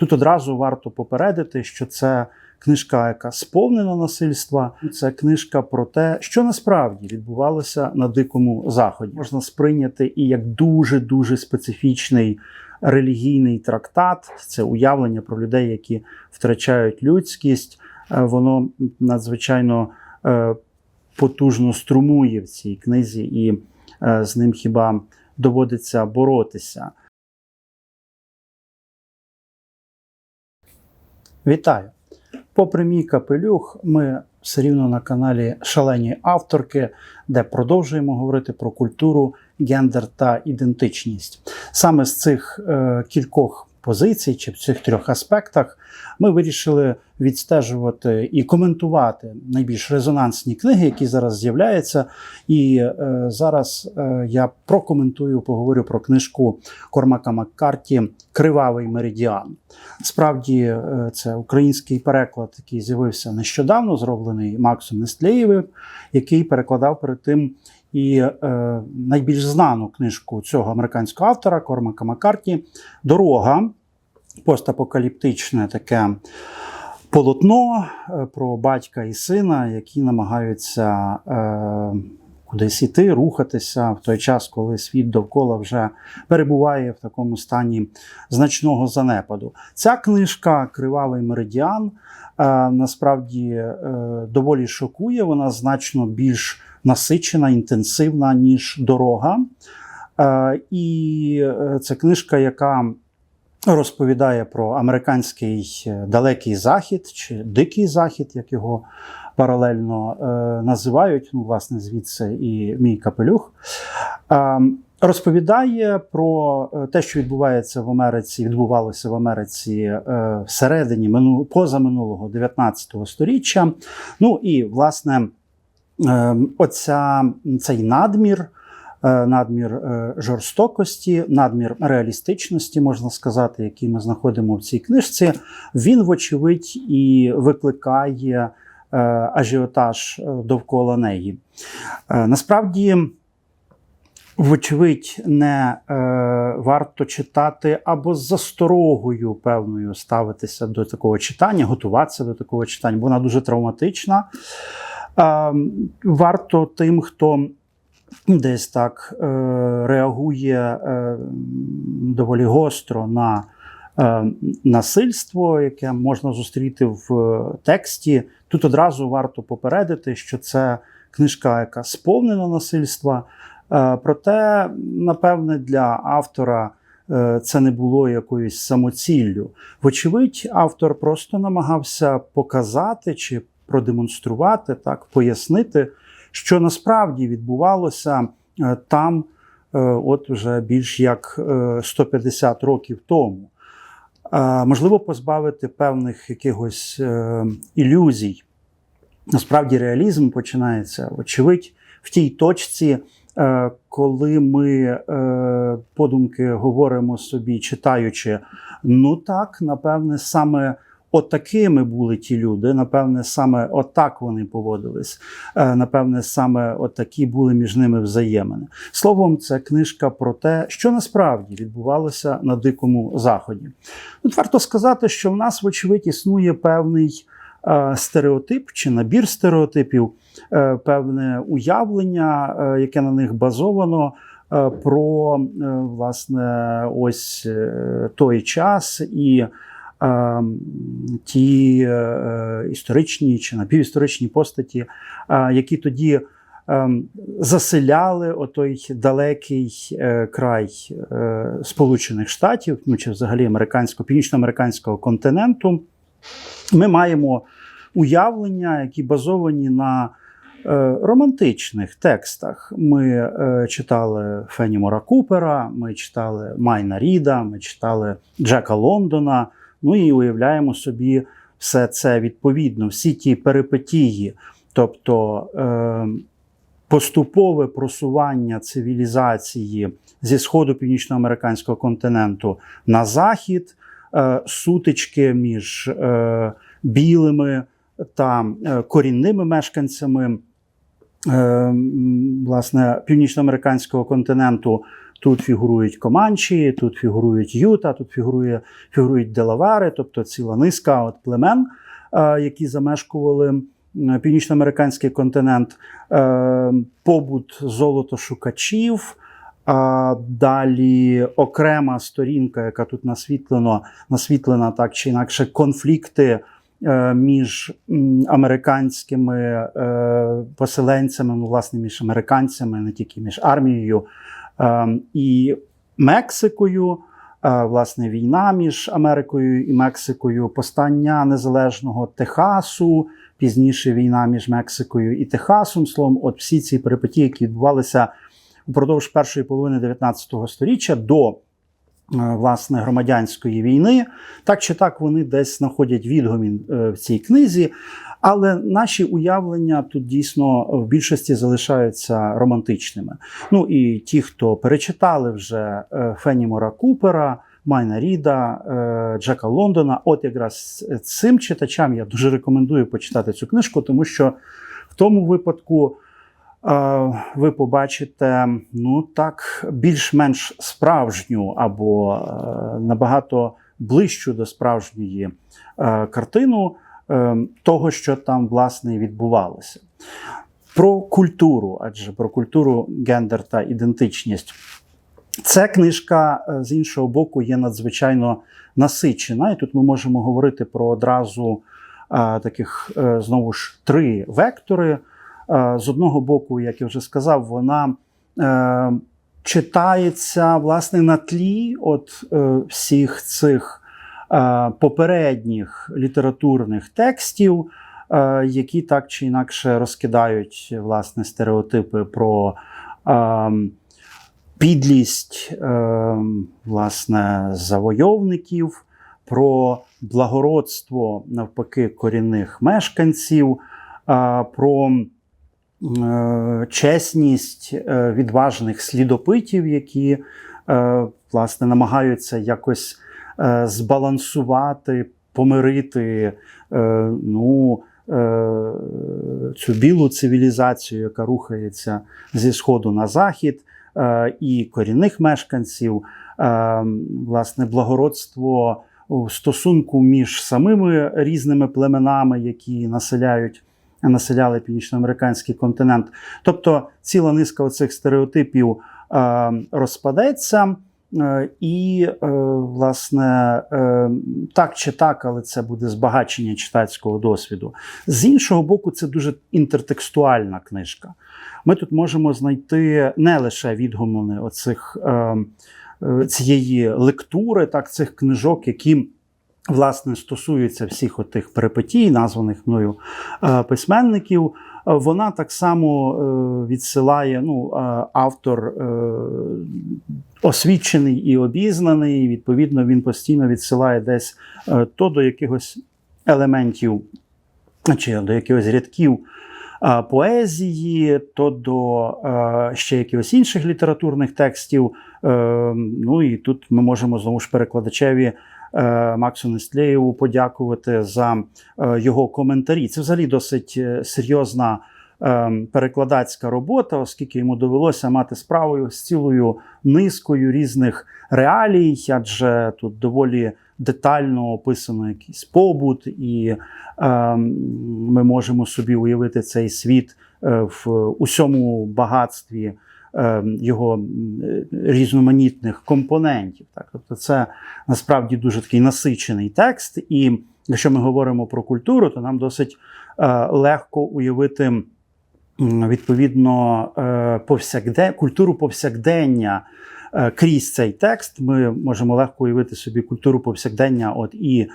Тут одразу варто попередити, що це книжка, яка сповнена насильства. Це книжка про те, що насправді відбувалося на дикому заході. Можна сприйняти і як дуже дуже специфічний релігійний трактат. Це уявлення про людей, які втрачають людськість. Е, Воно надзвичайно е, потужно струмує в цій книзі, і е, з ним хіба доводиться боротися. Вітаю! Попри мій капелюх, ми все рівно на каналі Шалені авторки, де продовжуємо говорити про культуру, гендер та ідентичність. Саме з цих е, кількох позицій чи в цих трьох аспектах ми вирішили відстежувати і коментувати найбільш резонансні книги, які зараз з'являються. І е, зараз е, я прокоментую, поговорю про книжку Кормака Маккарті Кривавий меридіан. Справді, е, це український переклад, який з'явився нещодавно, зроблений Максом Нестлеєвим, який перекладав перед тим і е, найбільш знану книжку цього американського автора Кормака Маккарті Дорога. Постапокаліптичне таке полотно е, про батька і сина, які намагаються е, кудись іти, рухатися в той час, коли світ довкола вже перебуває в такому стані значного занепаду. Ця книжка Кривавий меридіан е, насправді е, доволі шокує. Вона значно більш насичена, інтенсивна, ніж дорога. Е, і е, це книжка, яка розповідає про американський е, далекий захід чи дикий захід, як його паралельно називають. Ну, власне, звідси і мій капелюх. Розповідає про те, що відбувається в Америці, відбувалося в Америці всередині позаминулого 19 століття. Ну і власне. Е, Оця цей надмір, е, надмір е, жорстокості, надмір реалістичності, можна сказати, який ми знаходимо в цій книжці, він, вочевидь, і викликає е, ажіотаж довкола неї. Насправді. Вочевидь, не е, варто читати або з засторогою певною ставитися до такого читання, готуватися до такого читання, бо вона дуже травматична. Варто тим, хто десь так е, реагує е, доволі гостро на е, насильство, яке можна зустріти в тексті. Тут одразу варто попередити, що це книжка, яка сповнена насильства. Проте, напевне, для автора це не було якоюсь самоціллю. Вочевидь, автор просто намагався показати чи продемонструвати, так, пояснити, що насправді відбувалося е, там, е, от вже більш як е, 150 років тому. Е, Можливо, позбавити певних якихось е, ілюзій. Насправді, реалізм починається, очевидь, в тій точці, е, коли ми е, подумки говоримо собі, читаючи, ну так, напевне, саме отакими були ті люди, напевне, саме отак вони поводились. Е, Напевне, саме отакі були між ними взаємини. Словом, це книжка про те, що насправді відбувалося на дикому заході. Тут варто сказати, що в нас, вочевидь, існує певний е, стереотип чи набір стереотипів, е, певне уявлення, яке на них базовано. Про власне ось той час і ті е, історичні чи напівісторичні постаті, е, які тоді е, заселяли отой далекий е, край Сполучених Штатів, ну чи взагалі американського, північноамериканського континенту, ми маємо уявлення, які базовані на романтичних текстах. Ми читали Фенімора Купера, ми читали Майна Ріда, ми читали Джека Лондона. Ну і уявляємо собі все це відповідно, всі ті перипетії, тобто е, поступове просування цивілізації зі сходу північноамериканського континенту на захід, е, сутички між е, білими та корінними мешканцями власне, північноамериканського континенту. Тут фігурують Команчі, тут фігурують Юта, тут фігурує, фігурують Делавари, тобто ціла низка от племен, е, які замешкували північноамериканський континент, е, побут золотошукачів. Далі окрема сторінка, яка тут насвітлено, насвітлена так чи інакше, конфлікти е, між американськими поселенцями, ну, власне, між американцями, не тільки між армією і Мексикою. Е, Власне, війна між Америкою і Мексикою, постання незалежного Техасу, пізніше війна між Мексикою і Техасом. Словом, от всі ці перипетії, які відбувалися упродовж першої половини 19 століття до власне громадянської війни, так чи так вони десь знаходять відгомін е, в цій книзі. Але наші уявлення тут дійсно в більшості залишаються романтичними. Ну і ті, хто перечитали вже е, Фенімора Купера, Майна Ріда, е, Джека Лондона, от якраз цим читачам я дуже рекомендую почитати цю книжку, тому що в тому випадку. Ви побачите, ну так, більш-менш справжню або е, набагато ближчу до справжньої е, картину е, того, що там власне відбувалося. Про культуру, адже про культуру, гендер та ідентичність. Ця книжка з іншого боку є надзвичайно насичена, і тут ми можемо говорити про одразу таких знову ж три вектори. Е, З одного боку, як я вже сказав, вона е, читається власне на тлі от е, всіх цих попередніх літературних текстів, які так чи інакше розкидають власне стереотипи про. Підлість власне завойовників, про благородство навпаки корінних мешканців, про чесність е, відважних слідопитів, які е, власне намагаються якось е, збалансувати, помирити е, ну, е, цю білу цивілізацію, яка рухається зі сходу на захід е, і корінних мешканців, е, власне, благородство стосунку між самими різними племенами, які населяють. Населяли північноамериканський континент. Тобто ціла низка оцих стереотипів е, розпадеться, е, і, е, власне, так чи так, але це буде збагачення читацького досвіду. З іншого боку, це дуже інтертекстуальна книжка. Ми тут можемо знайти не лише відгомони оцих, цієї лектури, так, цих книжок, які власне стосуються всіх отих перипетій, названих мною е, письменників. Е, Вона так само е, відсилає ну, автор освічений і обізнаний. Відповідно, він постійно відсилає десь то до якихось елементів чи до якихось рядків поезії, то до ще якихось інших літературних текстів. Е, Ну і тут ми можемо знову ж перекладачеві. Е, Максу Нестлеєву подякувати за е, його коментарі. Це взагалі досить е, серйозна перекладацька робота, оскільки йому довелося мати справу з цілою низкою різних реалій, адже тут доволі детально описано якийсь побут, і ми можемо собі уявити цей світ в усьому багатстві його е, різноманітних компонентів. Так? Тобто, це насправді дуже такий насичений текст. І якщо ми говоримо про культуру, то нам досить е, легко уявити відповідно е, повсякде, культуру повсякдення. е, Крізь цей текст ми можемо легко уявити собі культуру повсякдення от і е,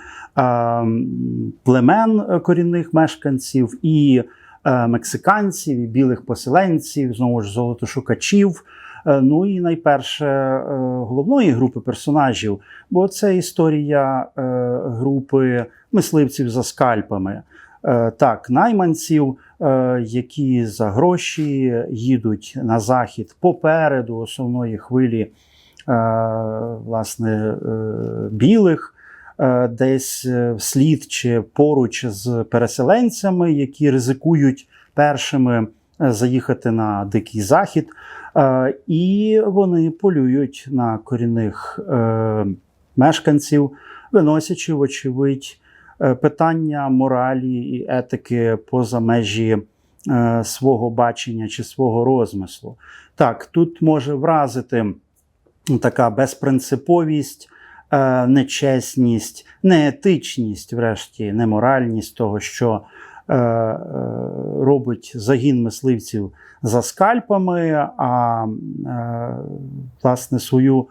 племен е, корінних мешканців, і е, мексиканців, і білих поселенців, знову ж золотошукачів. Е, Ну і найперше е, головної групи персонажів, бо це історія е, групи мисливців за скальпами. Е, Так, найманців, е, які за гроші їдуть на захід попереду основної хвилі е, власне, е, білих, е, десь е, вслід чи поруч з переселенцями, які ризикують першими е, заїхати на дикий захід, е, і вони полюють на корінних е, мешканців, виносячи, вочевидь, е, питання моралі і етики поза межі е, свого бачення чи свого розмислу. Так, тут може вразити така безпринциповість, е, нечесність, неетичність, врешті, неморальність того, що е, е, робить загін мисливців за скальпами, а е, власне свою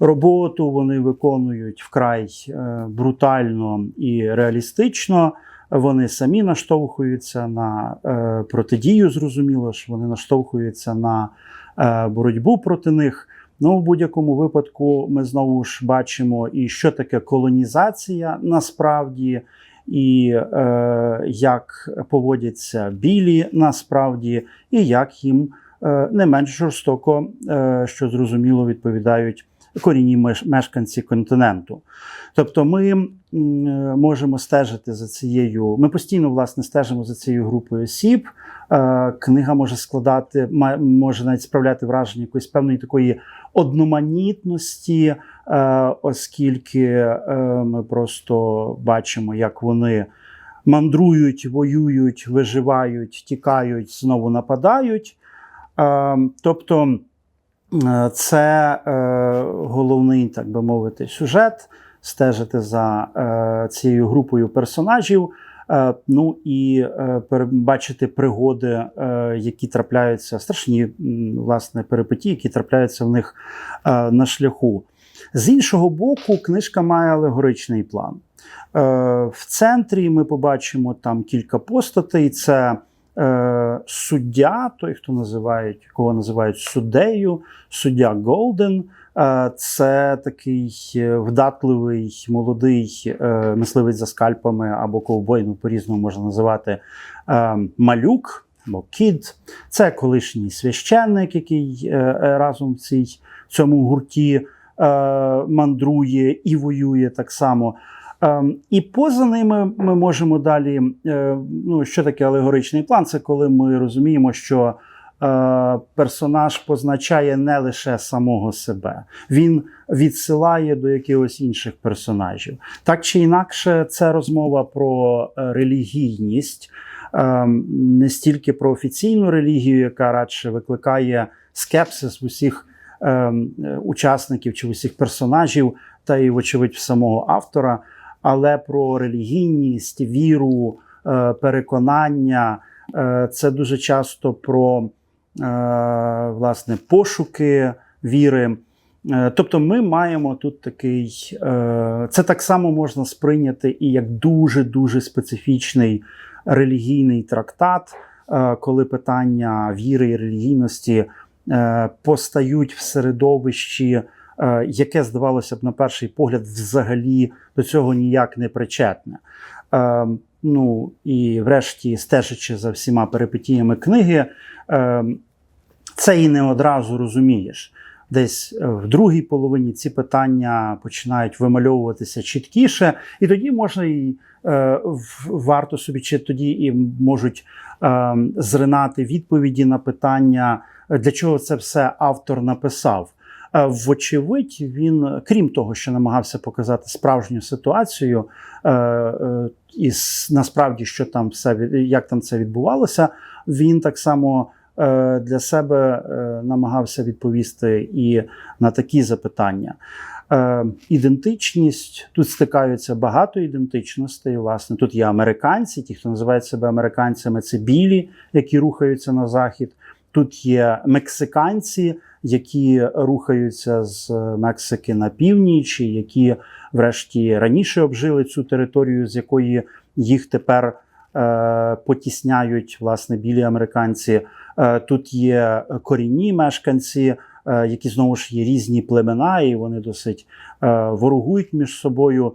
роботу вони виконують вкрай е, брутально і реалістично. Вони самі наштовхуються на е, протидію, зрозуміло ж, вони наштовхуються на е, боротьбу проти них. Ну, в будь-якому випадку, ми знову ж бачимо, і що таке колонізація насправді, і е, як поводяться білі насправді, і як їм е, не менш жорстоко, е, що зрозуміло, відповідають корінні мешканці континенту. Тобто, ми е, можемо стежити за цією. Ми постійно власне стежимо за цією групою осіб. Е, Книга може складати, може навіть справляти враження якоїсь певної такої одноманітності, е, оскільки ми просто бачимо, як вони мандрують, воюють, виживають, тікають, знову нападають. Тобто це е, головний, так би мовити, сюжет стежити за е, цією групою персонажів. Е, Ну і е, бачити пригоди, е, які трапляються, страшні власне перипетії, які трапляються в них е, на шляху. З іншого боку, книжка має алегоричний план. Е, В центрі ми побачимо там кілька постатей. Це е, суддя, той, хто називають, кого називають суддею, суддя Голден. Е, Це такий е, вдатливий молодий е, мисливець за скальпами або ковбой, ну по-різному можна називати малюк або кід. Це колишній священник, який разом в цій в цьому гурті мандрує і воює так само. Ем, І поза ними ми можемо далі. е, Ну, що таке алегоричний план? Це коли ми розуміємо, що е, персонаж позначає не лише самого себе, він відсилає до якихось інших персонажів. Так чи інакше, це розмова про е, релігійність, ем, не стільки про офіційну релігію, яка радше викликає скепсис усіх ем, учасників чи усіх персонажів, та й, вочевидь, самого автора, але про релігійність, віру, е, переконання. Е, Це дуже часто про е, власне пошуки віри. Тобто, ми маємо тут такий, це так само можна сприйняти і як дуже дуже специфічний релігійний трактат, коли питання віри і релігійності постають в середовищі, яке здавалося б на перший погляд, взагалі до цього ніяк не причетне. Е, Ну і врешті, стежачи за всіма перипетіями книги, е, це і не одразу розумієш. Десь е, в другій половині ці питання починають вимальовуватися чіткіше, і тоді можна і е, варто собі, чи тоді і можуть е, зринати відповіді на питання, е, для чого це все автор написав. Е, Вочевидь, він, крім того, що намагався показати справжню ситуацію, е, е, і насправді, що там все як там це відбувалося, він так само е, для себе е, намагався відповісти і на такі запитання. Е, Ідентичність тут стикаються багато ідентичностей. Власне, тут є американці, ті, хто називають себе американцями, це білі, які рухаються на захід. Тут є мексиканці, які рухаються з Мексики на північ, які, врешті, раніше обжили цю територію, з якої їх тепер е, потісняють власне білі американці. Е, тут є корінні мешканці, е, які знову ж є різні племена, і вони досить е, ворогують між собою.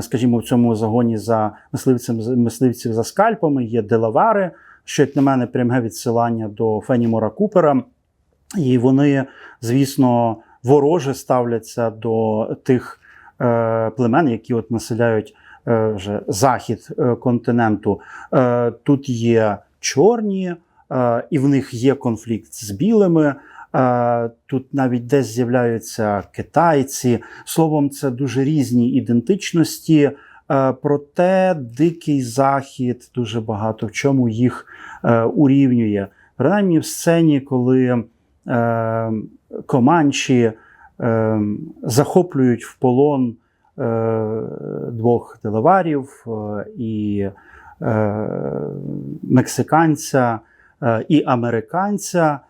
Скажімо, в цьому загоні за мисливцем мисливців за скальпами є делавари, що як на мене пряме відсилання до Фенімора Купера. І вони, звісно, вороже ставляться до тих е, племен, які от населяють е, вже захід е, континенту. Е, тут є чорні е, і в них є конфлікт з білими. Е, Тут навіть десь з'являються китайці. Словом, це дуже різні ідентичності. Е, Проте дикий захід дуже багато в чому їх е, урівнює. Принаймні в сцені, коли е, команчі захоплюють в полон двох делаварів е, і мексиканця і американця.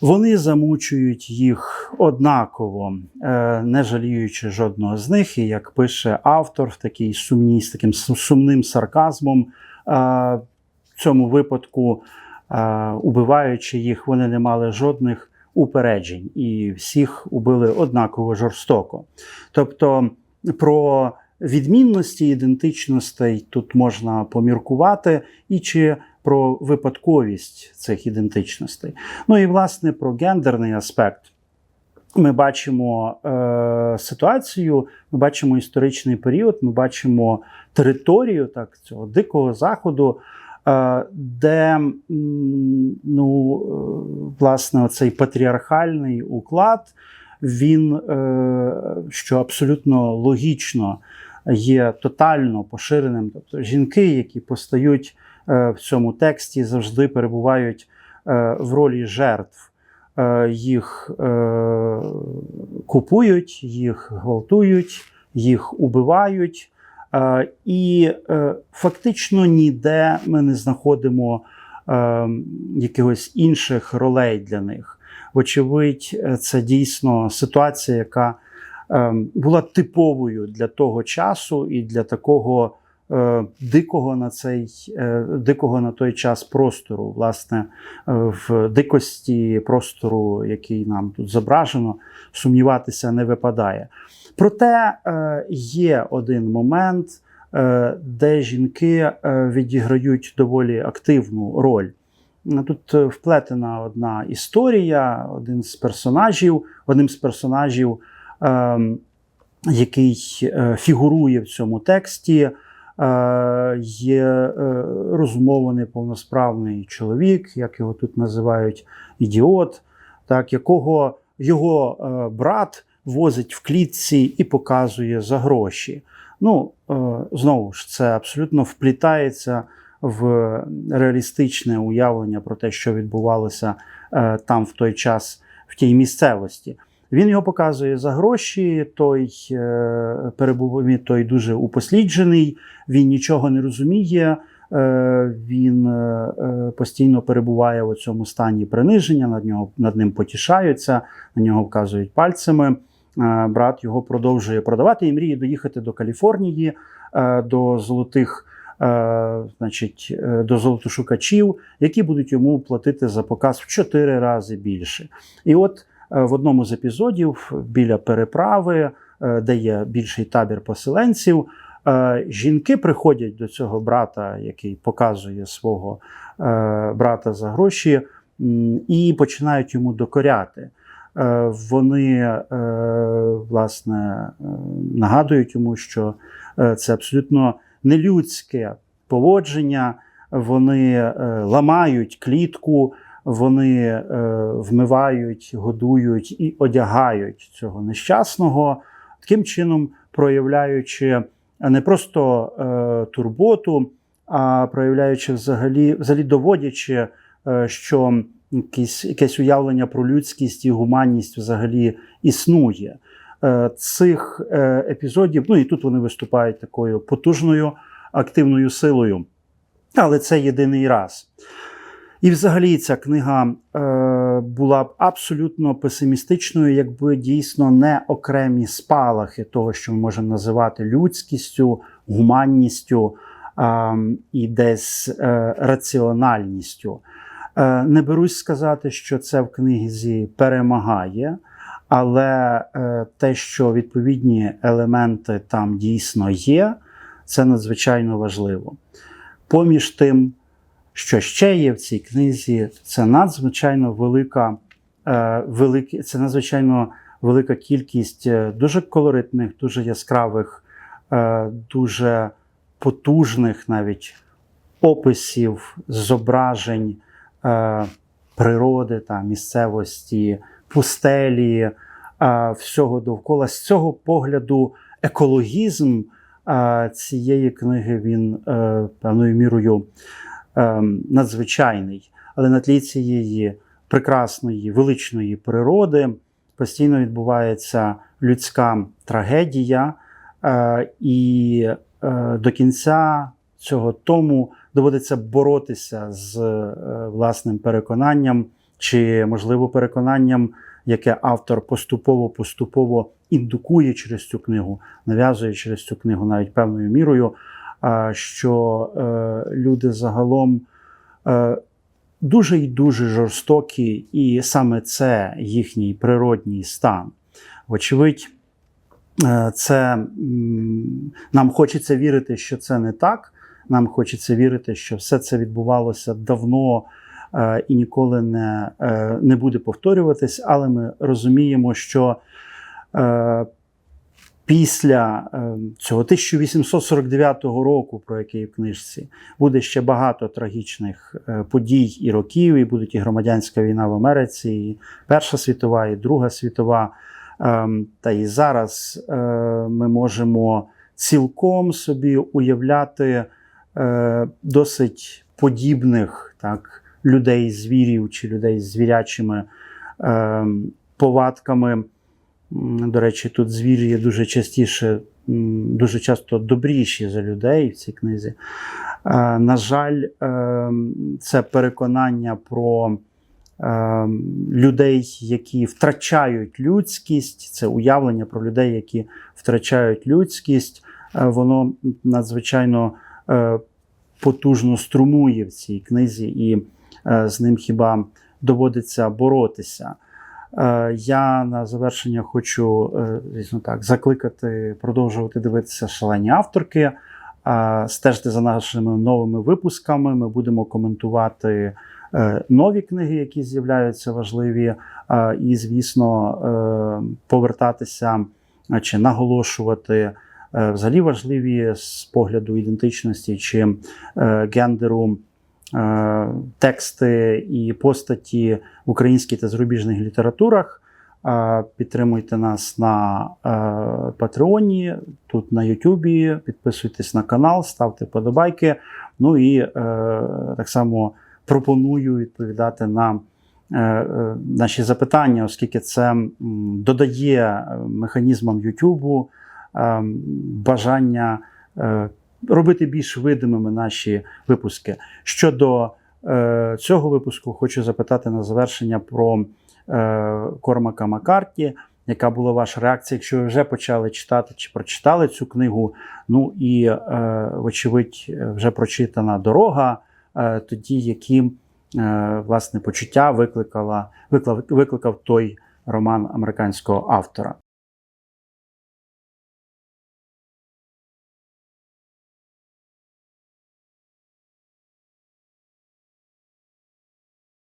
Вони замучують їх однаково, е, не жаліючи жодного з них. І як пише автор в такій сумній, з таким сумним сарказмом, е, в цьому випадку, е, убиваючи їх, вони не мали жодних упереджень, і всіх убили однаково жорстоко. Тобто про відмінності ідентичностей тут можна поміркувати, і чи про випадковість цих ідентичностей. Ну і власне про гендерний аспект. Ми бачимо е, ситуацію, ми бачимо історичний період, ми бачимо територію так, цього дикого заходу, е, де ну, е, власне цей патріархальний уклад, він, е, що абсолютно логічно є тотально поширеним. Тобто жінки, які постають в цьому тексті, завжди перебувають е, в ролі жертв. Е, Їх е, купують, їх гвалтують, їх убивають. Е, І е, фактично ніде ми не знаходимо е, якихось інших ролей для них. Вочевидь, е, це дійсно ситуація, яка е, була типовою для того часу і для такого е, дикого на цей е, дикого на той час простору. Власне, е, в дикості простору, який нам тут зображено, сумніватися не випадає. Проте е, є один момент, е, де жінки е, відіграють доволі активну роль. Тут е, вплетена одна історія, один з персонажів, одним з персонажів, е, який е, фігурує в цьому тексті, е, є е, розумований повносправний чоловік, як його тут називають ідіот, так, якого його е, брат возить в клітці і показує за гроші. Ну, е, знову ж, це абсолютно вплітається в реалістичне уявлення про те, що відбувалося е, там в той час, в тій місцевості. Він його показує за гроші, той е, перебуває, той дуже упосліджений, він нічого не розуміє. е, Він е, постійно перебуває у цьому стані приниження, над нього над ним потішаються, на нього вказують пальцями. Брат його продовжує продавати і мріє доїхати до Каліфорнії, до золотих, значить, до золотошукачів, які будуть йому платити за показ в чотири рази більше. І от в одному з епізодів біля переправи, е, де є більший табір поселенців, е, жінки приходять до цього брата, який показує свого е, брата за гроші, і починають йому докоряти. Е, Вони е, власне е, нагадують йому, що е, це абсолютно нелюдське поводження. Вони е, ламають клітку, вони е, вмивають, годують і одягають цього нещасного, таким чином проявляючи не просто е, турботу, а проявляючи взагалі, взагалі доводячи, е, що якісь, якесь уявлення про людськість і гуманність взагалі існує. Цих епізодів, ну і тут вони виступають такою потужною активною силою. Але це єдиний раз. І взагалі ця книга е, була б абсолютно песимістичною, якби дійсно не окремі спалахи того, що ми можемо називати людськістю, гуманністю е, і десь е, раціональністю. Е, не берусь сказати, що це в книзі перемагає, але е, те, що відповідні елементи там дійсно є, це надзвичайно важливо. Поміж тим, що ще є в цій книзі, це надзвичайно велика, е, великі, це надзвичайно велика кількість е, дуже колоритних, дуже яскравих, е, дуже потужних навіть описів, зображень природи та місцевості, пустелі, всього довкола. З цього погляду екологізм цієї книги він певною мірою надзвичайний, але на тлі цієї прекрасної, величної природи постійно відбувається людська трагедія, е, і е, до кінця цього тому доводиться боротися з е, власним переконанням, чи, можливо, переконанням, яке автор поступово-поступово індукує через цю книгу, нав'язує через цю книгу навіть певною мірою, що е, люди загалом. е, Дуже і дуже жорстокі, і саме це їхній природній стан. Вочевидь, е, це нам хочеться вірити, що це не так. Нам хочеться вірити, що все це відбувалося давно е, і ніколи не, е, не буде повторюватись, але ми розуміємо, що е, після е, цього 1849 року, про який в книжці, буде ще багато трагічних е, подій і років, і будуть і громадянська війна в Америці, і Перша світова, і Друга світова. Ем, Та і зараз е, ми можемо цілком собі уявляти досить подібних так, людей, звірів чи людей з звірячими е, повадками. До речі, тут звірі є дуже частіше, дуже часто добріші за людей в цій книзі. Е, На жаль, е, це переконання про е, людей, які втрачають людськість, це уявлення про людей, які втрачають людськість, воно надзвичайно потужно струмує в цій книзі, і з ним хіба доводиться боротися. Е, Я на завершення хочу, е, звісно так, закликати продовжувати дивитися шалені авторки, е, стежте за нашими новими випусками. Ми будемо коментувати нові книги, які з'являються важливі, і, звісно, повертатися чи наголошувати. Взагалі важливі з погляду ідентичності чи гендеру тексти і постаті в українській та зарубіжних літературах. Е, Підтримуйте нас на е, Патреоні, тут на Ютубі, підписуйтесь на канал, ставте подобайки. Ну і е, так само пропоную відповідати на е, е, наші запитання, оскільки це додає е, механізмам Ютубу е, бажання е, робити більш видимими наші випуски. Щодо е, цього випуску, хочу запитати на завершення про е, Кормака Маккарті. Яка була ваша реакція, якщо ви вже почали читати чи прочитали цю книгу? Ну і, е, вочевидь, вже прочитана дорога, е, тоді які е, власне почуття викликала, викликав, викликав той роман американського автора?